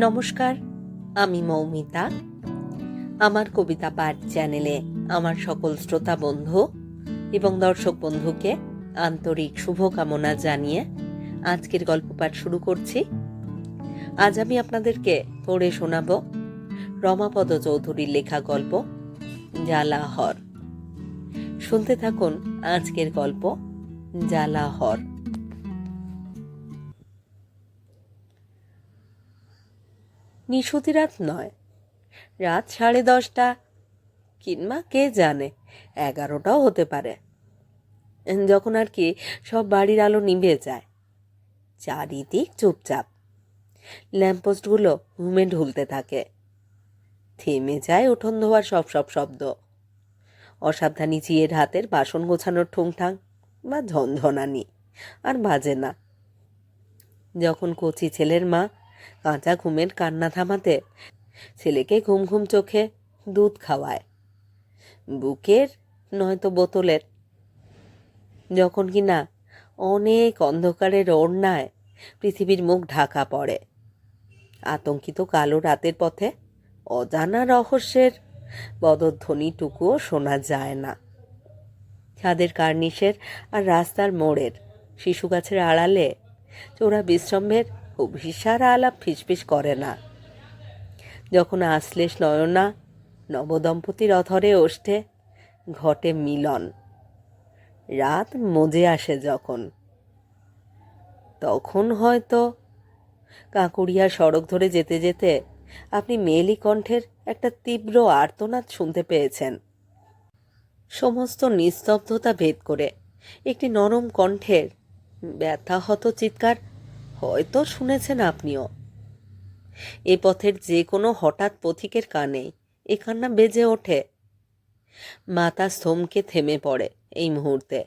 নমস্কার, আমি মৌমিতা। আমার কবিতা পাঠ চ্যানেলে আমার সকল শ্রোতা বন্ধু এবং দর্শক বন্ধুকে আন্তরিক শুভকামনা জানিয়ে আজকের গল্প পাঠ শুরু করছি। আজ আমি আপনাদেরকে পড়ে শোনাব রমাপদ চৌধুরীর লেখা গল্প জালাহর। শুনতে থাকুন আজকের গল্প জালাহর। নিশুতি রাত নয়। রাত সাড়ে দশটা, কিংবা কে জানে, এগারোটাও হতে পারে। যখন আর কি সব বাড়ির আলো নিভে যায়। চারিদিক চুপচাপ। ল্যাম্পোস্টগুলো ঘুমে ঢুলতে থাকে। থেমে যায় উঠোন ধোয়ার সব সব শব্দ। অসাবধানী চিয়ের হাতের বাসন গোছানোর ঠুংঠাং বা ঝনঝনানি আর বাজে না। যখন কচি ছেলের মা কাঁচা ঘুমের কান্না থামাতে ছেলেকে ঘুম ঘুম চোখে দুধ খাওয়ায়। বুকের, নয়তো বোতলের। যখন কি না অনেক অন্ধকারের ওড়নায় পৃথিবীর মুখ ঢাকা পড়ে। আতঙ্কিত কালো রাতের পথে অজানা রহস্যের বদধ্বনিটুকুও শোনা যায় না। ছাদের কার্নিশের আর রাস্তার মোড়ের শিশু গাছের আড়ালে চোরা বিশ্রম্ভের অভিসার আলাপ ফিসফিস করে না। যখন আশ্লেষ নয়না নবদম্পতির অথরে ওষ্ঠে ঘটে মিলন। রাত মজে আসে যখন। তখন হয়তো কাঁকুড়িয়া সড়ক ধরে যেতে যেতে আপনি মেয়েলি কণ্ঠের একটা তীব্র আর্তনাদ শুনতে পেয়েছেন। সমস্ত নিস্তব্ধতা ভেদ করে একটি নরম কণ্ঠের ব্যথাহত চিৎকার হয়তো শুনেছেন আপনিও। এ পথের যে কোনো হঠাৎ পথিকের কানে এ কান্না বেজে ওঠে। মাথা স্তমকে থেমে পড়ে এই মুহূর্তে।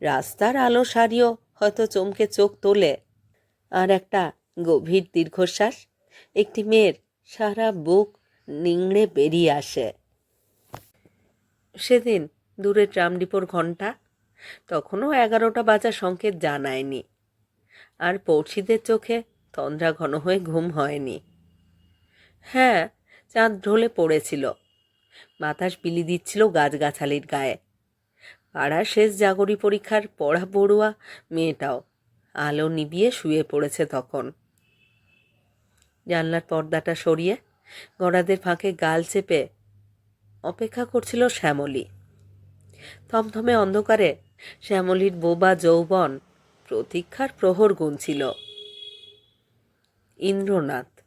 রাস্তার আলো সারিও হয়তো চমকে চোখ তোলে। আর একটা গভীর দীর্ঘশ্বাস, একটি মেয়ের সারা বুক নিংড়ে বেরিয়ে আসে। সেদিন দূরে ট্রাম ডিপোর ঘণ্টা তখনও এগারোটা বাজার সংকেত জানায়নি। আর পড়শিদের চোখে তন্দ্রা ঘন হয়ে ঘুম হয়নি। হ্যাঁ চাঁদ ঢলে পড়েছিল। বাতাস বিলি দিচ্ছিল গাছগাছালির গায়ে। পাড়ার শেষ জাগরি পরীক্ষার পড়া পড়ুয়া মেয়েটাও আলো নিবিয়ে শুয়ে পড়েছে তখন। জানলার পর্দাটা সরিয়ে গড়াদের ফাঁকে গাল চেপে অপেক্ষা করছিল শ্যামলী। থমথমে অন্ধকারে শ্যামলীর বোবা যৌবন প্রতীক্ষার প্রহর গুনছিল। ইন্দ্রনাথ।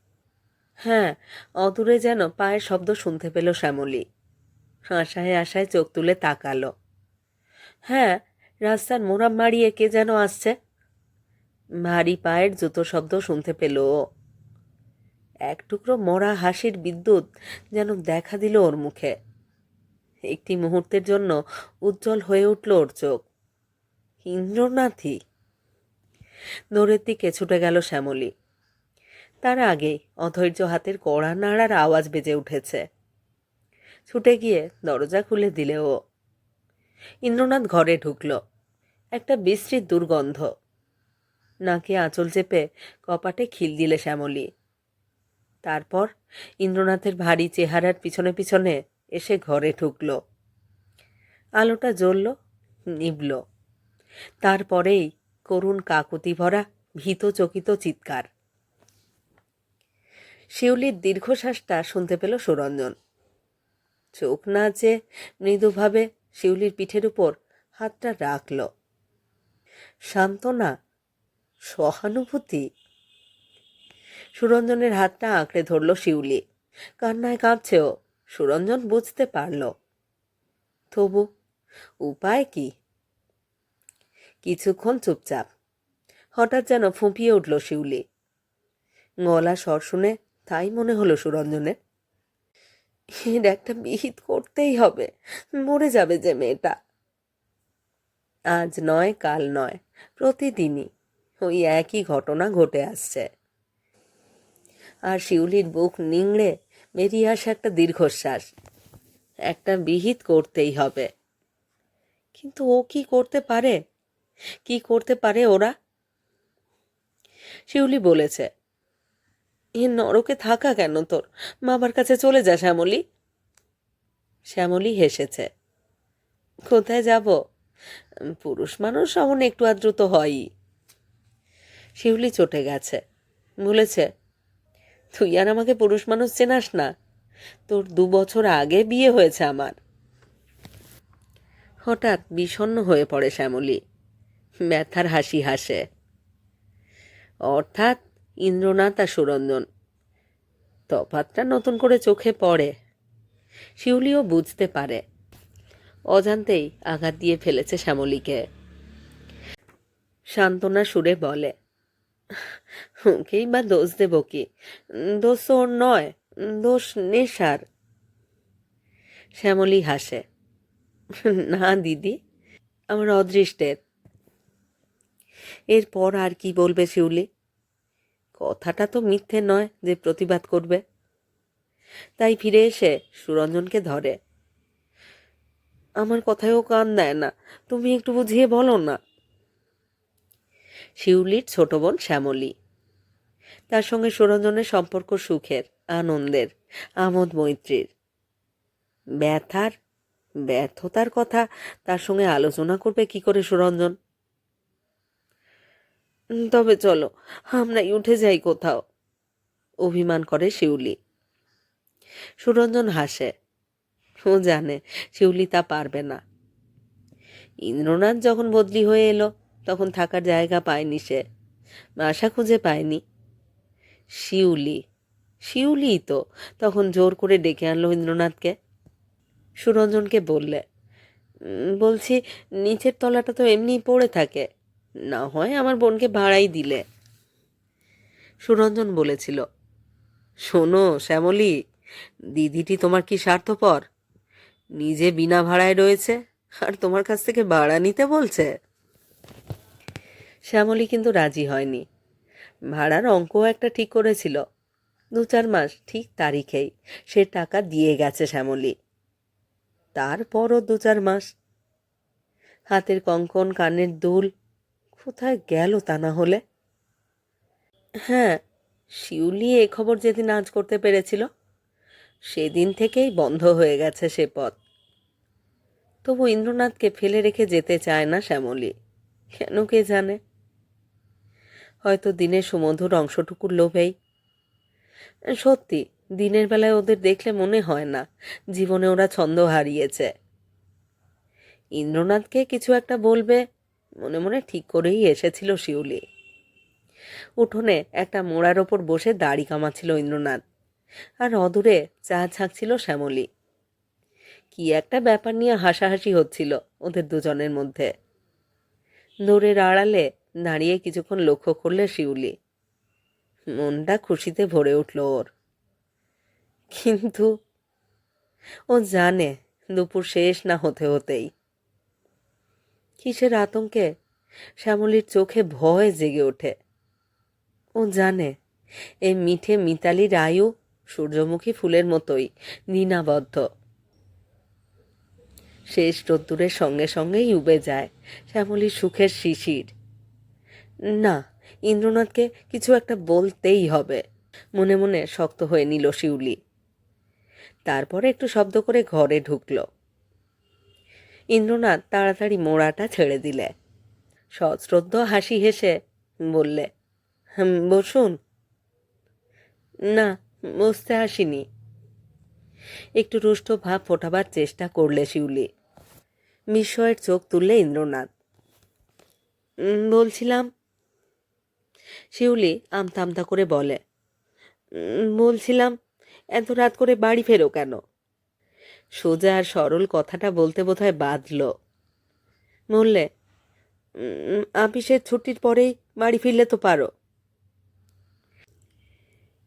হ্যাঁ অদূরে যেন পায়ের শব্দ শুনতে পেল শ্যামলী। আশায় আশায় চোখ তুলে তাকালো। হ্যাঁ রাস্তার মোড়াম মারিয়ে কে যেন আসছে? ভারী পায়ের জুতো শব্দ শুনতে পেল। ও এক টুকরো মরা হাসির বিদ্যুৎ যেন দেখা দিল ওর মুখে। একটি মুহূর্তের জন্য উজ্জ্বল হয়ে উঠল ওর চোখ। ইন্দ্রনাথই দৌড়ের দিকে ছুটে গেল শ্যামলী। তার আগেই অধৈর্য হাতের কড়া নাড়ার আওয়াজ বেজে উঠেছে। ছুটে গিয়ে দরজা খুলে দিলে ও। ইন্দ্রনাথ ঘরে ঢুকল। একটা বিশ্রীর দুর্গন্ধ। নাকে আঁচল চেপে কপাটে খিল দিলে শ্যামলী। তারপর ইন্দ্রনাথের ভারী চেহারার পিছনে পিছনে এসে ঘরে ঢুকল। আলোটা জ্বলল, নিবল। তারপরেই করুণ কাকুতি ভরা, ভীত চকিত চিৎকার। শিউলির দীর্ঘশ্বাসটা শুনতে পেল সুরঞ্জন। চোখ না যে মৃদুভাবে শিউলির পিঠের উপর হাতটা রাখল। সান্ত্বনা, সহানুভূতি। সুরঞ্জনের হাতটা আঁকড়ে ধরল শিউলি। কান্নায় কাঁপছেও সুরঞ্জন বুঝতে পারল। তবু উপায় কি? কিছুক্ষণ চুপচাপ। হঠাৎ যেন ফুঁপিয়ে উঠল শিউলি। গলা স্বর শুনে তাই মনে হলো সুরঞ্জনের এর একটা বিহিত করতেই হবে, মরে যাবে যে মেয়েটা। আজ নয়, কাল নয়, প্রতিদিনই ওই একই ঘটনা ঘটে আসছে। আর শিউলির বুক নিংড়ে বেরিয়ে আসে একটা দীর্ঘশ্বাস। একটা বিহিত করতেই হবে। কিন্তু ও কি করতে পারে? কি করতে পারে ওরা? শিউলি বলেছে, এ নরকে থাকা কেন তোর? বাবার কাছে চলে যা, শ্যামলী। শ্যামলী হেসেছে, কোথায় যাব? পুরুষ মানুষ অমন একটু আদ্র তো হয়ই। শিউলি চটে গেছে, বলেছে, তুই আর আমাকে পুরুষ মানুষ চেনাস না। তোর দু বছর আগে বিয়ে হয়েছে আমার। হঠাৎ বিষণ্ণ হয়ে পড়ে শ্যামলী। ব্যথার হাসি হাসে। অর্থাৎ ইন্দ্রনাথ আর সুরঞ্জন তফাতটা নতুন করে চোখে পড়ে। শিউলিও বুঝতে পারে। অজান্তেই আঘাত দিয়ে ফেলেছে শ্যামলীকে। সান্ত্বনা সুরে বলে, ওকেই বা দোষ দেব কি? দোষ ওর নয়, দোষ নেশার। শ্যামলী হাসে, না দিদি, আমার অদৃষ্টের। এরপর আর কি বলবে শিউলি? কথাটা তো মিথ্যে নয় যে প্রতিবাদ করবে। তাই ফিরে এসে সুরঞ্জনকে ধরে। আমার কথায়ও কান দেয় না, তুমি একটু বুঝিয়ে বলো না। শিউলির ছোট বোন শ্যামলী। তার সঙ্গে সুরঞ্জনের সম্পর্ক সুখের, আনন্দের, আমোদ মৈত্রীর। ব্যথার, ব্যর্থতার কথা তার সঙ্গে আলোচনা করবে কি করে সুরঞ্জন? তবে চলো আমরাই উঠে যাই কোথাও। অভিমান করে শিউলি। সুরঞ্জন হাসে। ও জানে, শিউলি তা পারবে না। ইন্দ্রনাথ যখন বদলি হয়ে এলো, তখন থাকার জায়গা পায়নি সে। বাসা খুঁজে পায়নি। শিউলি শিউলি তো, তখন জোর করে ডেকে আনলো ইন্দ্রনাথকে। সুরঞ্জনকে বললে বলছি, নিচের তলাটা তো এমনিই পড়ে থাকে। না হয় আমার বোনকে ভাড়াই দিলে। সুরঞ্জন বলেছিল, শোনো শ্যামলী, দিদিটি তোমার কি স্বার্থপর? নিজে বিনা ভাড়ায় রয়েছে আর তোমার কাছ থেকে ভাড়া নিতে বলছে? শ্যামলী কিন্তু রাজি হয়নি। ভাড়ার অঙ্কও একটা ঠিক করেছিল। দু চার মাস ঠিক তারিখেই সে টাকা দিয়ে গেছে শ্যামলী। তারপরও দু চার মাস। হাতের কঙ্কন কানের দুল কোথায় গেল তা না হলে? হ্যাঁ শিউলি এ খবর যেদিন আজ করতে পেরেছিল, সেদিন থেকেই বন্ধ হয়ে গেছে সে পথ। তবু ইন্দ্রনাথকে ফেলে রেখে যেতে চায় না শ্যামলী। কেন কে জানে? হয়তো দিনের সুমধুর অংশটুকুর লোভেই। সত্যি, দিনের বেলায় ওদের দেখলে মনে হয় না, জীবনে ওরা ছন্দ হারিয়েছে। ইন্দ্রনাথকে কিছু একটা বলবে মনে মনে ঠিক করেই এসেছিল শিউলি। উঠোনে একটা মোড়ার ওপর বসে দাড়ি কামাচ্ছিল ইন্দ্রনাথ, আর অদূরে চা ছাঁকছিল শ্যামলী। কি একটা ব্যাপার নিয়ে হাসাহাসি হচ্ছিল ওদের দুজনের মধ্যে। দৌড়ের আড়ালে দাঁড়িয়ে কিছুক্ষণ লক্ষ্য করলে শিউলি। মনটা খুশিতে ভরে উঠল ওর। কিন্তু ও জানে দুপুর শেষ না হতে হতেই কিসের আতঙ্কে? শ্যামলীর চোখে ভয় জেগে ওঠে। ও জানে এই মিঠে মিতালির আয়ু সূর্যমুখী ফুলের মতোই, নিনাবদ্ধ। শেষ রোদ্দুরের সঙ্গে সঙ্গেই উবে যায় শ্যামলীর সুখের শিশির। না, ইন্দ্রনাথকে কিছু একটা বলতেই হবে। মনে মনে শক্ত হয়ে নিল শিউলি। তারপরে একটু শব্দ করে ঘরে ঢুকল। ইন্দ্রনাথ তাড়াতাড়ি মোড়াটা ছেড়ে দিলে। সশ্রদ্ধ হাসি হেসে বললে বসুন। না, বসতে আসিনি। একটু রুষ্ট ভাব ফোটাবার চেষ্টা করলে শিউলি। বিস্ময়ের চোখ তুললে ইন্দ্রনাথ। বলছিলাম। শিউলি আমতা আমতা করে বলে বলছিলাম, এত রাত করে বাড়ি ফেরো কেন? সোজা আর সরল কথাটা বলতে বোধহয় বাঁধল। বললে আপিসের ছুটির পরেই বাড়ি ফিরলে তো পারো।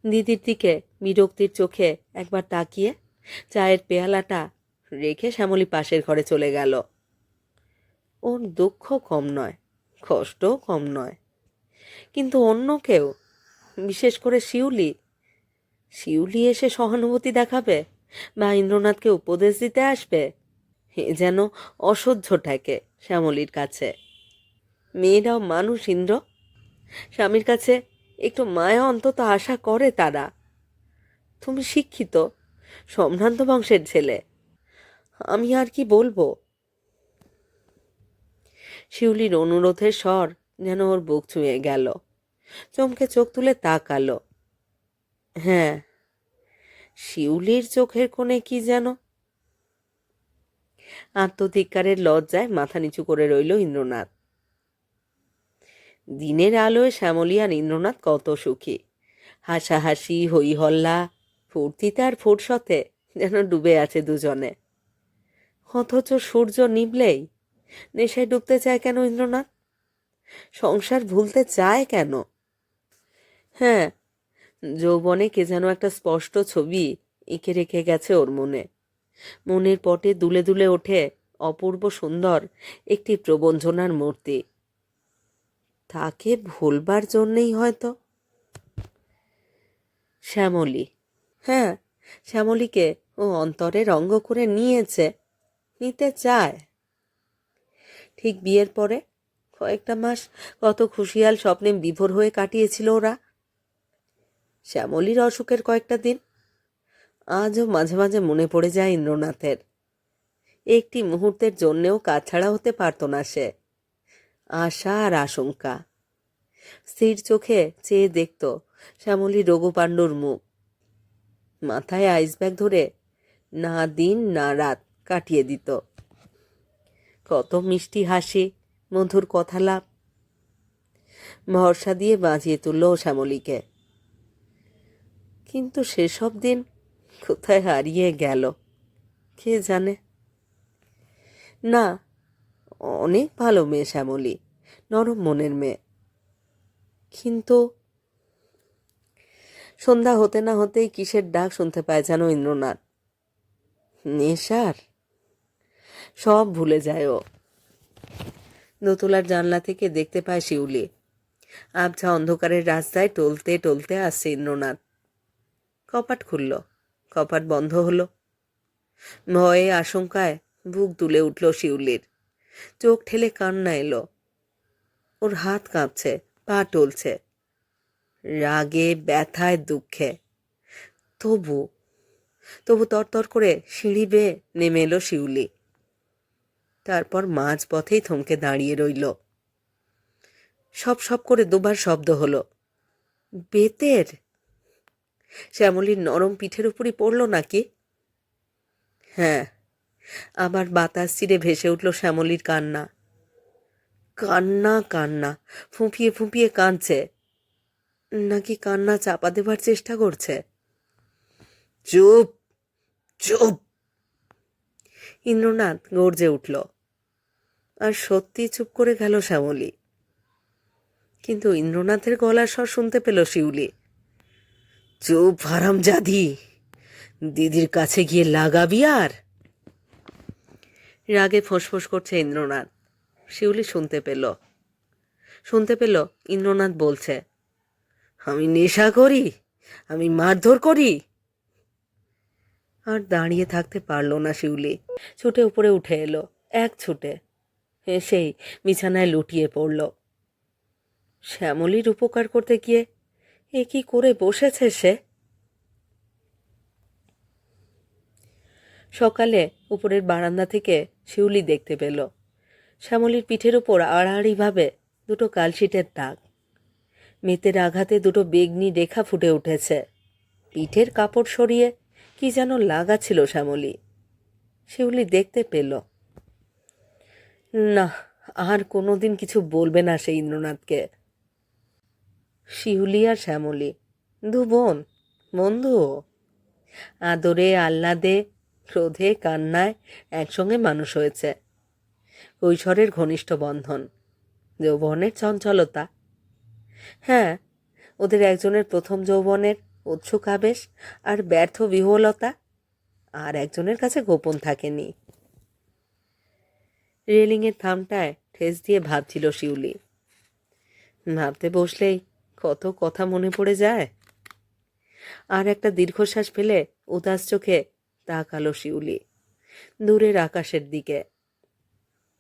দিদির দিকে বিরক্তির চোখে একবার তাকিয়ে চায়ের পেয়ালাটা রেখে শ্যামলী পাশের ঘরে চলে গেল। ওর দুঃখ কম নয়, কষ্টও কম নয়। কিন্তু অন্য কেউ, বিশেষ করে শিউলি শিউলি এসে সহানুভূতি দেখাবে? বা ইন্দ্রনাথকে উপদেশ দিতে আসবে? এ যেন অসহ্য ঠেকে শ্যামলীর কাছে। মেয়েরাও মানুষ, ইন্দ্র? স্বামীর কাছে একটু মায়া অন্তত আশা করে তারা। তুমি শিক্ষিত, সম্ভ্রান্ত বংশের ছেলে। আমি আর কি বলব? শিউলির অনুরোধের স্বর যেন ওর বুক ছুঁয়ে গেল। চমকে চোখ তুলে তাকালো। হ্যাঁ শিউলির চোখের কোণে কি যেন? আত্মধিকারের লজ্জায় মাথা নিচু করে রইল ইন্দ্রনাথ। দিনের আলোয় শ্যামলী আর ইন্দ্রনাথ কত সুখী। হাসাহাসি হই হল্লা ফুর্তিতে আর ফুরসতে যেন ডুবে আছে দুজনে। অথচ সূর্য নিবলেই নেশায় ডুবতে চায় কেন ইন্দ্রনাথ? সংসার ভুলতে চায় কেন? হ্যাঁ যৌবনে কে যেন একটা স্পষ্ট ছবি এঁকে রেখে গেছে ওর মনে। মনের পটে দুলে দুলে ওঠে অপূর্ব সুন্দর একটি প্রবঞ্চনার মূর্তি। তাকে ভুলবার জন্যেই হয়তো? শ্যামলী। হ্যাঁ শ্যামলীকে ও অন্তরে রঙ্গ করে নিয়েছে, নিতে চায়। ঠিক বিয়ের পরে কয়েকটা মাস কত খুশিয়াল স্বপ্নে বিভোর হয়ে কাটিয়েছিল ওরা। শ্যামলীর অসুখের কয়েকটা দিন। আজও মাঝে মাঝে মনে পড়ে যায় ইন্দ্রনাথের। একটি মুহূর্তের জন্যেও কাছাড়া হতে পারত না সে। আশা আর আশঙ্কা। স্থির চোখে চেয়ে দেখত শ্যামলী রঘুপাণ্ডুর মুখ। মাথায় আইস ব্যাগ ধরে না দিন না রাত কাটিয়ে দিত। কত মিষ্টি হাসি, মধুর কথালাপ ভরসা দিয়ে বাঁচিয়ে তুলল শ্যামলীকে। কিন্তু সেসব দিন কোথায় হারিয়ে গেল? কে জানে? না, অনেক ভালো মেয়ে শ্যামলী, নরম মনের মেয়ে। কিন্তু সন্ধ্যা হতে না হতেই কিসের ডাক শুনতে পায় যেন ইন্দ্রনাথ? নেশার? সব ভুলে যায় ও। দোতলার জানলা থেকে দেখতে পায় শিউলি। আবছা অন্ধকারের রাস্তায় টলতে টলতে আসছে ইন্দ্রনাথ। কপাট খুলল, কপাট বন্ধ হলো। ভয়ে আশঙ্কায় বুক তুলে উঠল শিউলির। চোখ ঠেলে কান্না এলো। ওর হাত কাঁপছে, পা টলছে। রাগে, ব্যথায়, দুঃখে। তবু তবু তরতর করে সিঁড়ি বেয়ে নেমে এলো শিউলি। তারপর মাঝ পথেই থমকে দাঁড়িয়ে রইল। সব সব করে দুবার শব্দ হলো। বেতের শ্যামলীর নরম পিঠের উপরই পড়ল নাকি? হ্যাঁ। আবার বাতাস চিরে ভেসে উঠল শ্যামলীর কান্না। কান্না কান্না, ফুঁপিয়ে ফুঁপিয়ে কাঁদছে। নাকি কান্না চাপা দেবার চেষ্টা করছে? চুপ চুপ। ইন্দ্রনাথ গর্জে উঠল। আর সত্যি চুপ করে গেল শ্যামলী। কিন্তু ইন্দ্রনাথের গলার স্বর শুনতে পেল শিউলি। চুপ হারাম জাদি দিদির কাছে গিয়ে লাগাবি আর। রাগে ফোঁসফোঁস করছে ইন্দ্রনাথ। শিউলি শুনতে পেল। শুনতে পেল ইন্দ্রনাথ বলছে, আমি নেশা করি, আমি মারধর করি। আর দাঁড়িয়ে থাকতে পারল না শিউলি। ছুটে উপরে উঠে এলো, এক ছুটে। এসেই বিছানায় লুটিয়ে পড়ল। শ্যামলীর উপকার করতে গিয়ে এ কি করে বসেছে সে? সকালে উপরের বারান্দা থেকে শিউলি দেখতে পেল। শ্যামলির পিঠের উপর আড়াআড়িভাবে দুটো কালশিটের দাগ। মেতের আঘাতে দুটো বেগনি রেখা ফুটে উঠেছে। পিঠের কাপড় সরিয়ে কি যেন লাগা ছিল শ্যামলী। শিউলি দেখতে পেল। না, আর কোনোদিন কিছু বলবে না সেই ইন্দ্রনাথকে। শিউলি আর শ্যামলী। দু বোন বন্ধুও আদরে আহ্লাদে, ক্রোধে, কান্নায় একসঙ্গে মানুষ হয়েছে। কৈশোরের ঘনিষ্ঠ বন্ধন, যৌবনের চঞ্চলতা। হ্যাঁ ওদের একজনের প্রথম যৌবনের উৎসুক আবেশ আর ব্যর্থ বিহ্বলতা, আর একজনের কাছে গোপন থাকেনি। রেলিংয়ের থামটায় ঠেস দিয়ে ভাবছিল শিউলি। ভাবতে বসলেই কত কথা মনে পড়ে যায়। আর একটা দীর্ঘশ্বাস ফেলে উদাস চোখে তাকালো শিউলি, দূরের আকাশের দিকে।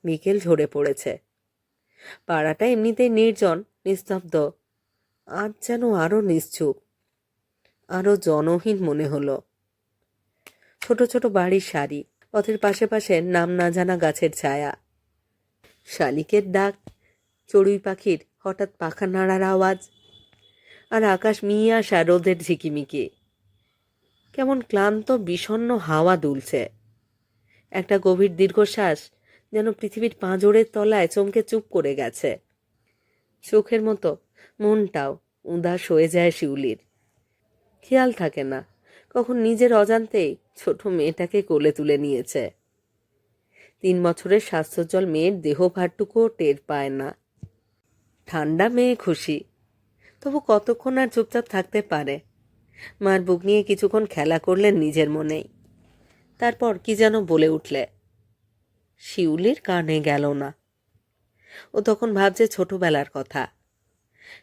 বিকেল ঝরে পড়েছে। পাড়াটা এমনিতেই নির্জন, নিস্তব্ধ আজ যেন আরও নিশ্চুপ আরও জনহীন মনে হলো। ছোট ছোট বাড়ির সারি পথের পাশে পাশে নাম না জানা গাছের ছায়া। শালিকের ডাক, চড়ুই পাখির হঠাৎ পাখা নাড়ার আওয়াজ আর আকাশ মিয়ে আসা রোদের ঝিকিমিকি। কেমন ক্লান্ত, বিষণ্ণ হাওয়া দুলছে। একটা গভীর দীর্ঘশ্বাস যেন পৃথিবীর পাঁজরের তলায় চমকে চুপ করে গেছে। চোখের মতো, মনটাও উদাস হয়ে যায় শিউলির। খেয়াল থাকে না, কখন নিজের অজান্তেই ছোট মেয়েটাকে কোলে তুলে নিয়েছে। তিন বছরের স্বাস্থ্যজল মেয়ের দেহ ভারটুকুও টের পায় না। ঠান্ডা মেয়ে খুশি তবু কতক্ষণ আর চুপচাপ থাকতে পারে? মার বুক নিয়ে কিছুক্ষণ খেলা করলেন নিজের মনেই। তারপর কি যেন বলে উঠলে, শিউলির কানে গেল না। ও তখন ভাবছে ছোটবেলার কথা।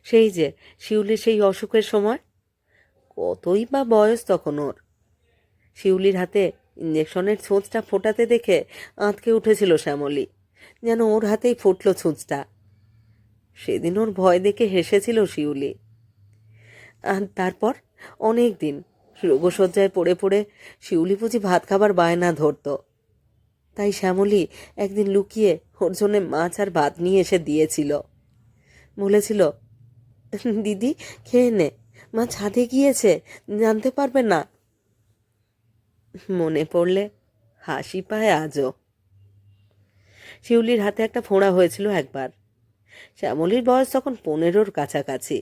সেই যে, শিউলির সেই অসুখের সময়? কতই বা বয়স তখন ওর। শিউলির হাতে ইঞ্জেকশনের ছোঁচটা ফোটাতে দেখে আঁতকে উঠেছিল শ্যামলী, যেন ওর হাতেই ফুটল ছুঁচটা। সেদিন ওর ভয় দেখে হেসেছিল শিউলি। আর তারপর অনেক দিন রোগশয্যায় পড়ে পড়ে শিউলি বুঝি ভাত খাবার বায়না ধরত। তাই শ্যামলী একদিন লুকিয়ে ওর জন্যে মাছ আর ভাত নিয়ে এসে দিয়েছিল। বলেছিল, দিদি, খেয়ে নে। মা ছাদে গিয়েছে, জানতে পারবে না। মনে পড়লে হাসি পায় আজও। শিউলির হাতে একটা ফোঁড়া হয়েছিল একবার। শ্যামলীর বয়স তখন পনেরোর কাছাকাছি।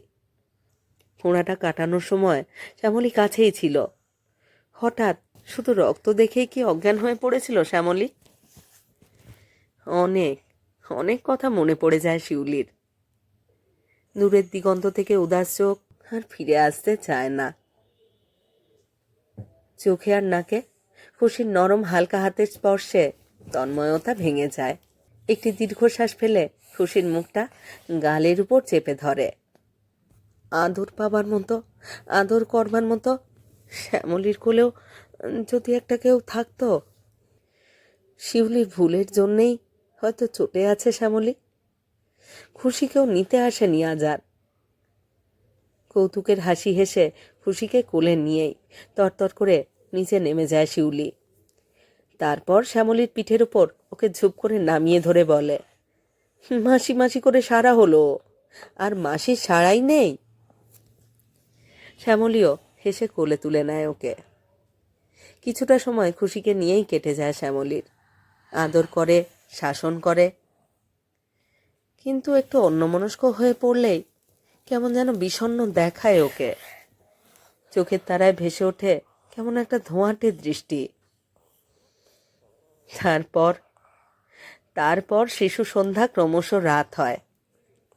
ফোঁড়াটা কাটানোর সময় শ্যামলী কাছেই ছিল। হঠাৎ শুধু রক্ত দেখেই কি অজ্ঞান হয়ে পড়েছিল শ্যামলী? অনেক অনেক কথা মনে পড়ে যায় শিউলির। দূরের দিগন্ত থেকে উদাস চোখ আর ফিরে আসতে চায় না। চোখে আর নাকে খুশির নরম হালকা হাতের স্পর্শে তন্ময়তা ভেঙে যায়। একটি দীর্ঘশ্বাস ফেলে খুশির মুখটা গালের উপর চেপে ধরে। আদর পাবার মতো, আদর করবার মতো শ্যামলির কোলেও যদি একটা কেউ থাকতো শিউলির ভুলের জন্যেই হয়তো চটে আছে শ্যামলী। খুশিকেও নিতে আসেনি আজ আর। কৌতুকের হাসি হেসে খুশিকে কোলে নিয়েই তরতর করে নিচে নেমে যায় শিউলি। তারপর শ্যামলীর পিঠের উপর ওকে ঝুপ করে নামিয়ে ধরে বলে, মাসি মাসি করে সারা হলো, আর মাসির সারাই নেই? শ্যামলীও হেসে কোলে তুলে নেয় ওকে। কিছুটা সময় খুশিকে নিয়েই কেটে যায় শ্যামলীর। আদর করে, শাসন করে। কিন্তু একটু অন্যমনস্ক হয়ে পড়লেই কেমন যেন বিষণ্ণ দেখায় ওকে। চোখের তারায় ভেসে ওঠে কেমন একটা ধোঁয়াটে দৃষ্টি। তারপর তারপর শিশু সন্ধ্যা ক্রমশ রাত হয়,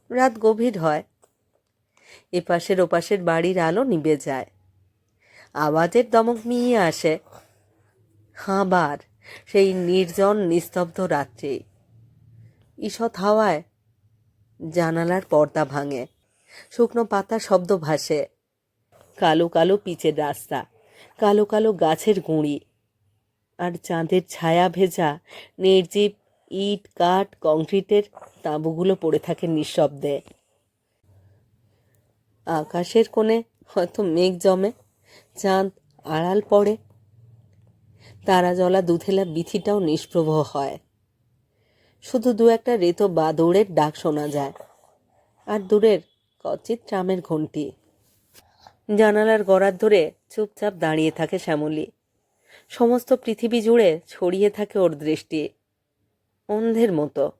রাত গভীর হয়। এপাশের ওপাশের বাড়ির আলো নিভে যায়। আওয়াজের দমক মিয়ে আসে। আবার সেই নির্জন নিস্তব্ধ রাত্রি। ঈষৎ হাওয়ায় জানালার পর্দা ভাঙে। শুকনো পাতা শব্দ ভাসে। কালো কালো পিচের রাস্তা, কালো কালো গাছের গুঁড়ি। আর চাঁদের ছায়া ভেজা নির্জীব ইট, কাঠ, কংক্রিটের তাঁবুগুলো পড়ে থাকে নিঃশব্দে। আকাশের কোণে হয়তো মেঘ জমে, চাঁদ আড়াল পড়ে তারা জলা দুধেলা বিথিটাও নিষ্প্রভ হয়। শুধু দু একটা রেতো বাদৌড়ের ডাক শোনা যায়, আর দূরের কচিত ট্রামের ঘন্টি জানালার গড়ার ধরে চুপচাপ দাঁড়িয়ে থাকে শ্যামলী। সমস্ত পৃথিবী জুড়ে ছড়িয়ে থাকে ওর দৃষ্টি। অন্ধের মতো।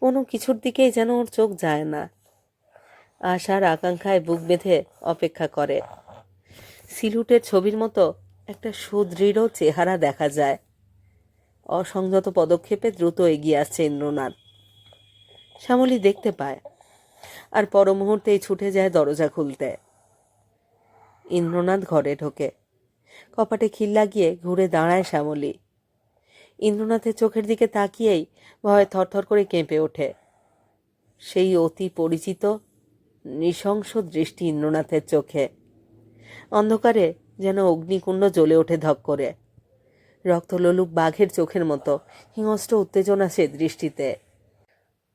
কোনো কিছুর দিকেই যেন ওর চোখ যায় না। আশার আকাঙ্ক্ষায় বুক বেঁধে অপেক্ষা করে। সিলুটের ছবির মতো একটা সুদৃঢ় চেহারা দেখা যায়। অসংযত পদক্ষেপে দ্রুত এগিয়ে আসছে ইন্দ্রনাথ। শ্যামলী দেখতে পায়, আর পর মুহূর্তেই ছুটে যায় দরজা খুলতে। ইন্দ্রনাথ ঘরে ঢোকে। কপাটে খিল লাগিয়ে ঘুরে দাঁড়ায় শ্যামলী। ইন্দ্রনাথের চোখের দিকে তাকিয়েই ভয়ে থরথর করে কেঁপে ওঠে। সেই অতি পরিচিত, নৃশংস দৃষ্টি ইন্দ্রনাথের চোখে। অন্ধকারে যেন অগ্নিকুণ্ড জ্বলে ওঠে ধক করে। রক্তলোলুপ বাঘের চোখের মতো হিংস্র উত্তেজনা সে দৃষ্টিতে।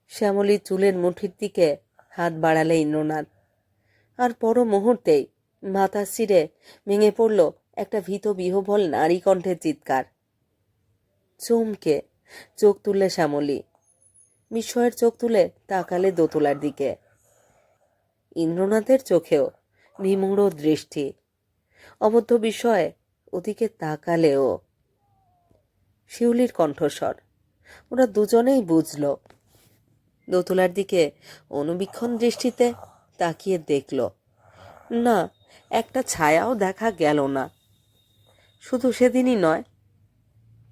শ্যামলী চুলের মুঠির দিকে হাত বাড়ালে ইন্দ্রনাথ। আর পর মুহূর্তেই মাথা ছিঁড়ে ভেঙে পড়ল একটা ভীত বিহবল নারী কণ্ঠের চিৎকার। চমকে চোখ তুললে শ্যামলী। বিস্ময়ের চোখ তুলে তাকালে দোতলার দিকে। ইন্দ্রনাথের চোখেও বিমূঢ় দৃষ্টি। অবদ্ধ বিষয়ে ওদিকে তাকালেও শিউলির কণ্ঠস্বর। ওরা দুজনেই বুঝল। দোতলার দিকে অনুবীক্ষণ দৃষ্টিতে তাকিয়ে দেখল। না, একটা ছায়াও দেখা গেল না। শুধু সেদিনই নয়,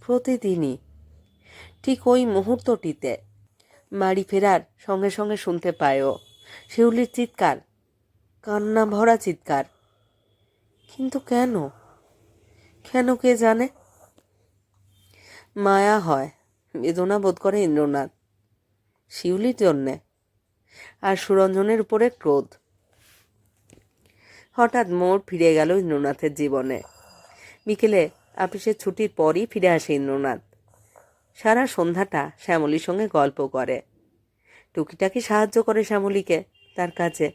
প্রতিদিনই। ঠিক ওই মুহূর্তটিতে বাড়ি ফেরার সঙ্গে সঙ্গে শুনতে পায়ও। শিউলির চিৎকার কান্না ভরা চিৎকার। কিন্তু কেন? কেন কে জানে? মায়া হয়, বেদনা বোধ করে ইন্দ্রনাথ। শিউলির জন্যে। আর সুরঞ্জনের উপরে ক্রোধ। হঠাৎ মোড় ফিরে গেল ইন্দ্রনাথের জীবনে। বিকেলে অফিসের ছুটির পরই ফিরে আসে ইন্দ্রনাথ। সারা সন্ধ্যাটা শ্যামলীর সঙ্গে গল্প করে। টুকিটাকি সাহায্য করে শ্যামলীকে তার কাছে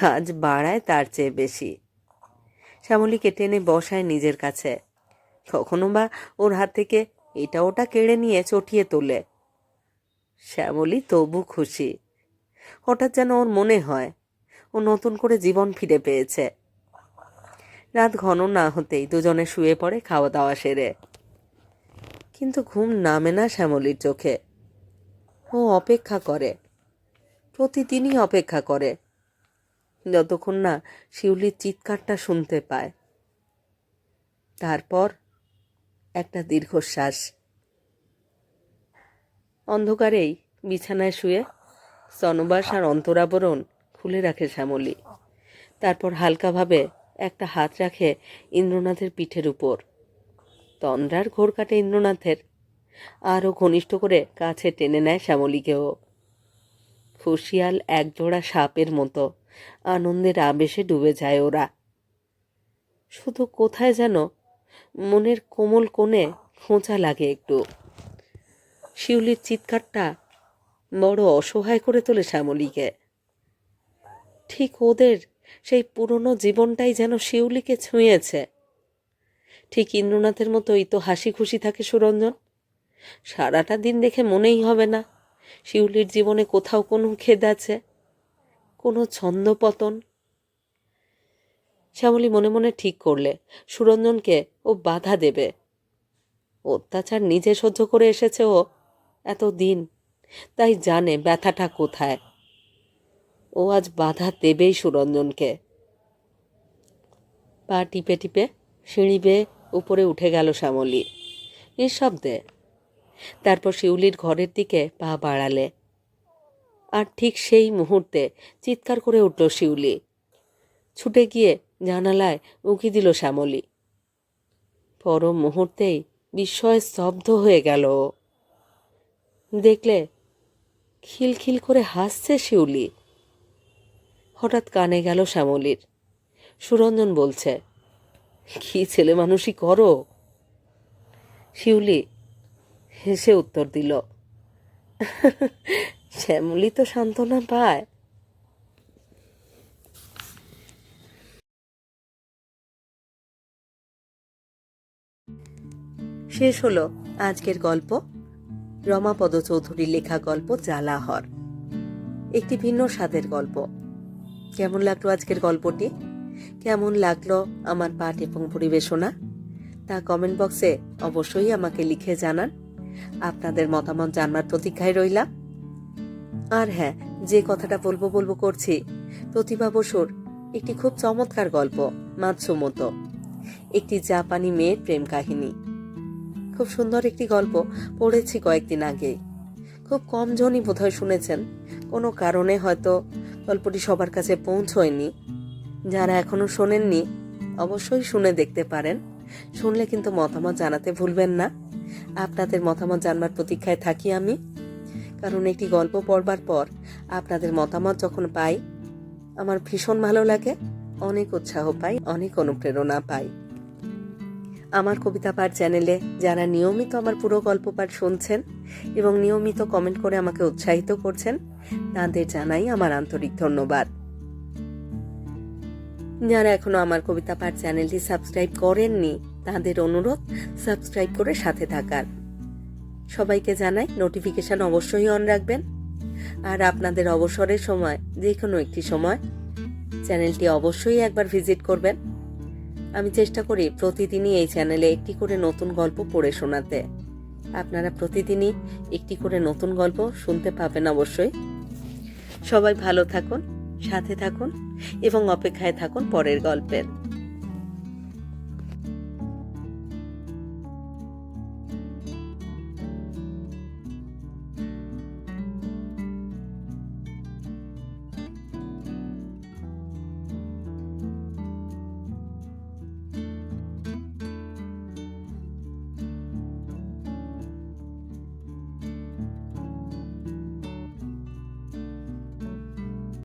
কাজ বাড়ায় তার চেয়ে বেশি। শ্যামলীকে টেনে বসায় নিজের কাছে। কখনো বা ওর হাত থেকে এটা ওটা কেড়ে নিয়ে চটিয়ে তোলে। শ্যামলী তবু খুশি। হঠাৎ যেন ওর মনে হয়, ও নতুন করে জীবন ফিরে পেয়েছে। রাত ঘন না হতেই দুজনে শুয়ে পড়ে খাওয়া দাওয়া সেরে। কিন্তু ঘুম নামে না শ্যামলির চোখে। ও অপেক্ষা করে। প্রতিদিনই অপেক্ষা করে। যতক্ষণ না শিউলির চিৎকারটা শুনতে পায়। তারপর একটা দীর্ঘশ্বাস। অন্ধকারেই বিছানায় শুয়ে স্তনবাস আর অন্তরাবরণ খুলে রাখে শ্যামলী। তারপর হালকাভাবে একটা হাত রাখে ইন্দ্রনাথের পিঠের উপর। তন্দ্রার ঘোর কাটে ইন্দ্রনাথের। আরও ঘনিষ্ঠ করে কাছে টেনে নেয় শ্যামলীকেও। খুশিয়াল একজোড়া সাপের মতো। আনন্দের আবেশে ডুবে যায় ওরা। শুধু কোথায় যেন মনের কোমল কোণে খোঁচা লাগে একটু। শিউলির চিৎকারটা বড় অসহায় করে তোলে শ্যামলীকে। ঠিক ওদের সেই পুরনো জীবনটাই যেন শিউলিকে ছুঁয়েছে। ঠিক ইন্দ্রনাথের মতোই তো হাসি খুশি থাকে সুরঞ্জন। সারাটা দিন দেখে মনেই হবে না শিউলির জীবনে কোথাও কোনো খেদ আছে, কোনো ছন্দপতন শ্যামলী মনে মনে ঠিক করলে, সুরঞ্জনকে ও বাধা দেবে। অত্যাচার নিজে সহ্য করে এসেছে ও এত দিন তাই জানে ব্যথাটা কোথায়। ও আজ বাধা দেবেই সুরঞ্জনকে। পা টিপে টিপে সিঁড়ি বেয়ে উপরে উঠে গেল শ্যামলী। নিঃশব্দে। তারপর শিউলির ঘরের দিকে পা বাড়ালে। আর ঠিক সেই মুহূর্তে চিৎকার করে উঠল শিউলি। ছুটে গিয়ে জানালায় উঁকি দিল শ্যামলী। পর মুহূর্তেই বিস্ময়ে স্তব্ধ হয়ে গেল দেখলে খিলখিল করে হাসছে শিউলি। হঠাৎ কানে গেল শ্যামলীর। সুরঞ্জন বলছে, কি ছেলে মানুষই করো? শিউলি হেসে উত্তর দিল, শ্যামলী তো সান্ত্বনা পায়। শেষ হলো আজকের গল্প, রমাপদ চৌধুরীর লেখা গল্প জ্বালাহর একটি ভিন্ন স্বাদের গল্প। কেমন লাগল আজকের গল্পটি? কেমন লাগল আমার পাঠ এবং পরিবেশনা? তা কমেন্ট বক্সে অবশ্যই আমাকে লিখে জানান। আপনাদের মতামত জানবার প্রতীক্ষায় রইলাম। আর হ্যাঁ যে কথাটা বলব বলব করছি, প্রতিভা বসুর একটি খুব চমৎকার গল্প মাতসুমতো একটি জাপানি মেয়ের প্রেম কাহিনী। খুব সুন্দর একটি গল্প পড়েছি কয়েকদিন আগে। খুব কম জনই বোধহয় শুনেছেন। কোনো কারণে হয়তো গল্পটি সবার কাছে পৌঁছয়নি। যারা এখনও শোনেননি, অবশ্যই শুনে দেখতে পারেন। শুনলে কিন্তু মতামত জানাতে ভুলবেন না। আপনাদের মতামত জানবার প্রতীক্ষায় থাকি আমি। কারণ একটি গল্প পড়বার পর আপনাদের মতামত যখন পাই, আমার ভীষণ ভালো লাগে, অনেক উৎসাহ পাই, অনেক অনুপ্রেরণা পাই। আমার কবিতা পাঠ চ্যানেলে যারা নিয়মিত আমার পুরো গল্প পাঠ শুনছেন এবং নিয়মিত কমেন্ট করে আমাকে উৎসাহিত করছেন, তাদের জানাই আমার আন্তরিক ধন্যবাদ। যারা এখনও আমার কবিতা পাঠ চ্যানেলটি সাবস্ক্রাইব করেননি, তাদের অনুরোধ, সাবস্ক্রাইব করে সাথে থাকার। সবাইকে জানাই নোটিফিকেশন অবশ্যই অন রাখবেন। আর আপনাদের অবসরের সময় যে কোনো একটি সময়, চ্যানেলটি অবশ্যই একবার ভিজিট করবেন। আমি চেষ্টা করি প্রতিদিনই এই চ্যানেলে একটি করে নতুন গল্প পড়ে শোনাতে। আপনারা প্রতিদিনই একটি করে নতুন গল্প শুনতে পাবেন অবশ্যই। সবাই ভালো থাকুন, সাথে থাকুন এবং অপেক্ষায় থাকুন পরের গল্পের।